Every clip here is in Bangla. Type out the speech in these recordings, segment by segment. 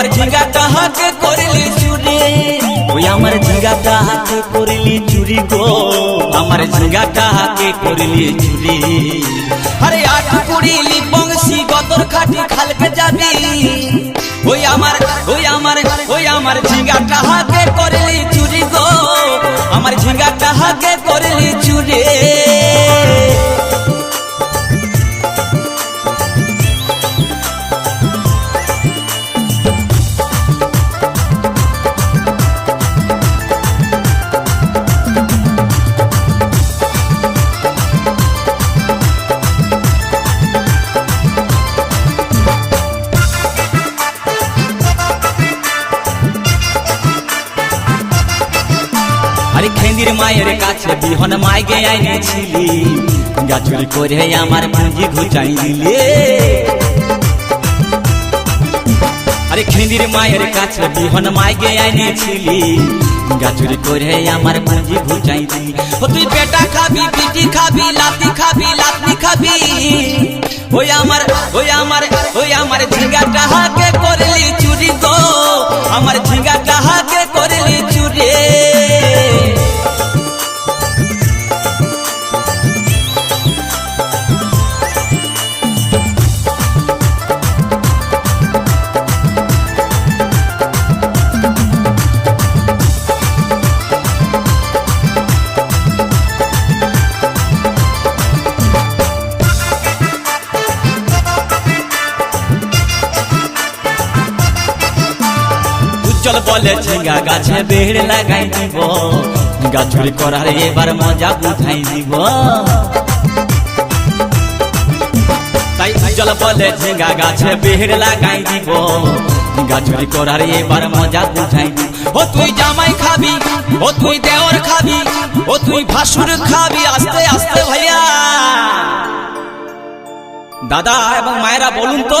আমার ঝিঙ্গাটা হাকে করলি চুরি। ওই আমার ঝিঙ্গাটা হাকে করলি চুরি গো। আমার ঝিঙ্গাটা হাকে করলি চুরি। আরে আট কুড়িলি বংশী গতর খাটি খালকে যাবি ওই আমার ওই আমার ওই আমার ঝিঙ্গাটা হাকে করলি চুরি গো। আমার ঝিঙ্গাটা হাকে করলি চুরি। আরে খেন্দির মায়ের কাছে বিহন মাইগে আইনেছিলি গাছুরি করে আমার পুঁজি ঘুচাই দিলে। আরে খেন্দির মায়ের কাছে বিহন মাইগে আইনেছিলি গাছুরি করে আমার পুঁজি ঘুচাই দিলি। ও তুই বেটা খাবি, পিটি খাবি, লাতি খাবি লাতি খাবি। ওই আমার ওই আমার উজ্জ্বল বলে ঝিঙ্গা গাছে বেড় লাগাই দিব। গাছুরি করার এবার মজা বুঝাই দিব? তাই উজ্জ্বল বলে ঝিঙ্গা গাছে বেড় লাগাই দিব। গাছুরি করার এবার মজা বুঝাই ও তুই জামাই খাবি, ও তুই দেওর খাবি, ও তুই ভাসুর খাবি, আস্তে আস্তে ভাইয়া। দাদা এবং মায়েরা বলুন তো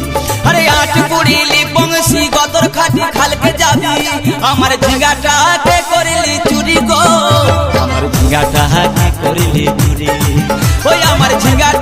আরে আট কুড়িলি বংশী গদর খাটি খালকে যাবি। আমার ঝিঙ্গাটা হাতে করলি চুরি গো? আমার ঝিঙ্গাটা হাতে করলি চুরি? ওই আমার ঝিঙ্গাটা